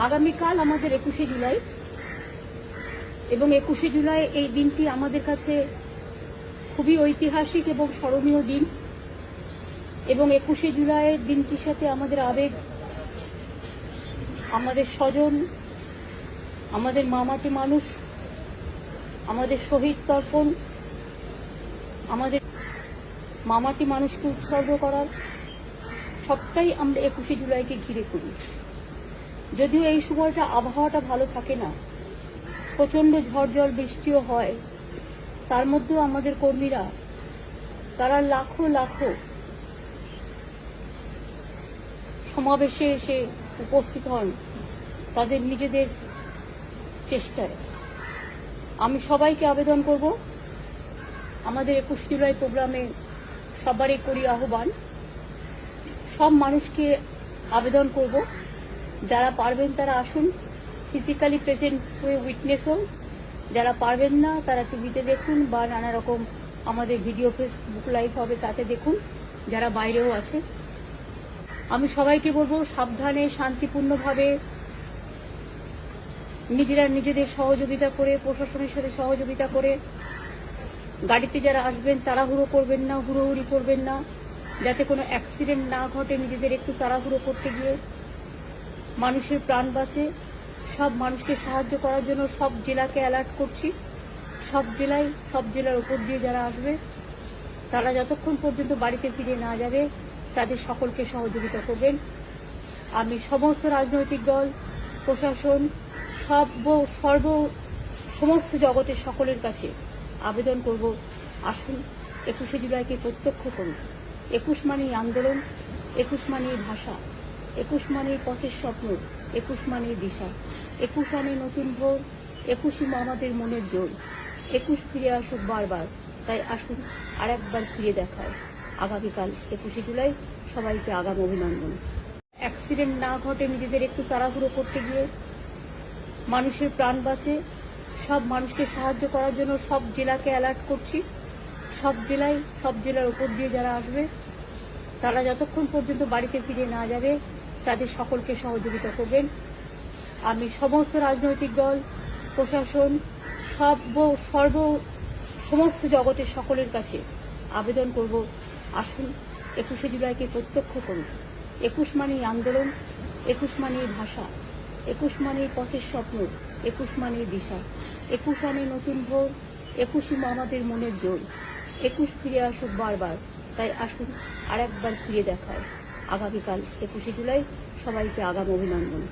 আগামীকাল আমাদের একুশে জুলাই। এবং একুশে জুলাই এই দিনটি আমাদের কাছে খুবই ঐতিহাসিক এবং স্মরণীয় দিন। এবং একুশে জুলাইয়ের দিনটির সাথে আমাদের আবেগ, আমাদের স্বজন, আমাদের মামাটি মানুষ, আমাদের শহীদ তর্পণ, আমাদের মামাটি মানুষকে উৎসর্গ করার সবটাই আমরা একুশে জুলাইকে ঘিরে করি। যদিও এই সময়টা আবহাওয়াটা ভালো থাকে না। প্রচণ্ড ঝড় বৃষ্টিও হয়। তার মধ্যেও আমাদের কর্মীরা, তারা লাখো লাখো সমাবেশে এসে উপস্থিত হন তাদের নিজেদের চেষ্টায়। আমি সবাইকে আবেদন করব। আমাদের একুশ জুলাই প্রোগ্রামে সবারই করি আহ্বান। সব মানুষকে আবেদন করব। যারা পারবেন তারা আসুন ফিজিক্যালি প্রেজেন্ট হয়ে উইটনেস হন। যারা পারবেন না, তারা টিভিতে দেখুন বা নানা রকম আমাদের ভিডিও ফেসবুক লাইভ হবে, তাতে দেখুন। যারা বাইরেও আছে, আমি সবাইকে বলব সাবধানে, শান্তিপূর্ণভাবে নিজেরা নিজেদের সহযোগিতা করে, প্রশাসনের সাথে সহযোগিতা করে, গাড়িতে যারা আসবেন, তাড়াহুড়ো করবেন না, হুড়োহুড়ি করবেন না, যাতে কোনো অ্যাক্সিডেন্ট না ঘটে, নিজেদের একটু তাড়াহুড়ো করতে গিয়ে। মানুষের প্রাণ বাঁচে। সব মানুষকে সাহায্য করার জন্য সব জেলাকে অ্যালার্ট করছি। সব জেলায়, সব জেলার উপর দিয়ে যারা আসবে, তারা যতক্ষণ পর্যন্ত বাড়িতে ফিরে না যাবে, তাদের সকলকে সহযোগিতা করবেন। আমি সমস্ত রাজনৈতিক দল, প্রশাসন, সব সর্ব, সমস্ত জগতের সকলের কাছে আবেদন করব। আসুন, একুশে জুলাইকে প্রত্যক্ষ করুন। একুশ মানেই আন্দোলন, একুশ মানেই ভাষা। একুশ মানেই পথের স্বপ্ন, একুশ মানেই দিশা। একুশ মানে নতুন ভোর, একুশই আমাদের মনের জোর। একুশ ফিরে আসুক বারবার, তাই আসুন আর একবার ফিরে দেখায়। আগামীকাল একুশে জুলাই, সবাইকে আগাম অভিনন্দন। অ্যাক্সিডেন্ট না ঘটে নিজেদের একটু তাড়াহুড়ো করতে গিয়ে মানুষের প্রাণ বাঁচে। সব মানুষকে সাহায্য করার জন্য সব জেলাকে অ্যালার্ট করছি। সব জেলায়, সব জেলার উপর দিয়ে যারা আসবে, তারা যতক্ষণ পর্যন্ত বাড়িতে ফিরে না যাবে তাদের সকলকে সহযোগিতা করবেন। আমি সমস্ত রাজনৈতিক দল, প্রশাসন সর্ব সর্ব সমস্ত জগতের সকলের কাছে আবেদন করব। আসুন, একুশে জুলাইকে প্রত্যক্ষ করুন। একুশ মানেই আন্দোলন, একুশ মানেই ভাষা, একুশ মানেই পথের স্বপ্ন, একুশ মানেই দিশা। একুশ মানে নতুন ভোর, একুশই আমাদের মনের জোর। একুশ ফিরে আসুক বারবার। তাই আসুন আর একবার ফিরে দেখায়। আগামীকাল একুশে জুলাই সবাইকে আগাম অভিনন্দন।